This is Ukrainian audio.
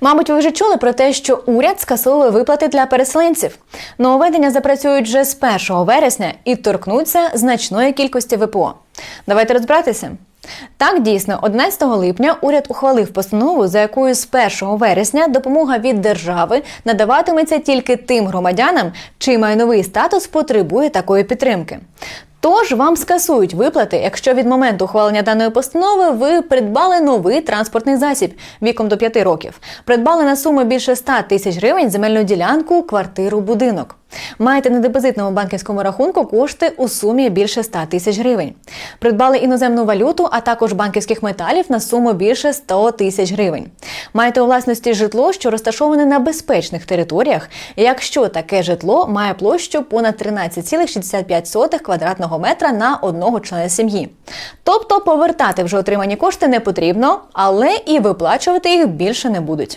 Мабуть, ви вже чули про те, що уряд скасовує виплати для переселенців. Нововведення запрацюють вже з 1 вересня і торкнуться значної кількості ВПО. Давайте розбиратися. Так, дійсно, 11 липня уряд ухвалив постанову, за якою з 1 вересня допомога від держави надаватиметься тільки тим громадянам, чий майновий статус потребує такої підтримки. Тож вам скасують виплати, якщо від моменту ухвалення даної постанови ви придбали новий транспортний засіб віком до 5 років, придбали на суму більше 100 тисяч гривень земельну ділянку, квартиру, будинок. Маєте на депозитному банківському рахунку кошти у сумі більше 100 тисяч гривень. Придбали іноземну валюту, а також банківських металів на суму більше 100 тисяч гривень. Маєте у власності житло, що розташоване на безпечних територіях, якщо таке житло має площу понад 13,65 квадратного метра на одного члена сім'ї. Тобто повертати вже отримані кошти не потрібно, але і виплачувати їх більше не будуть.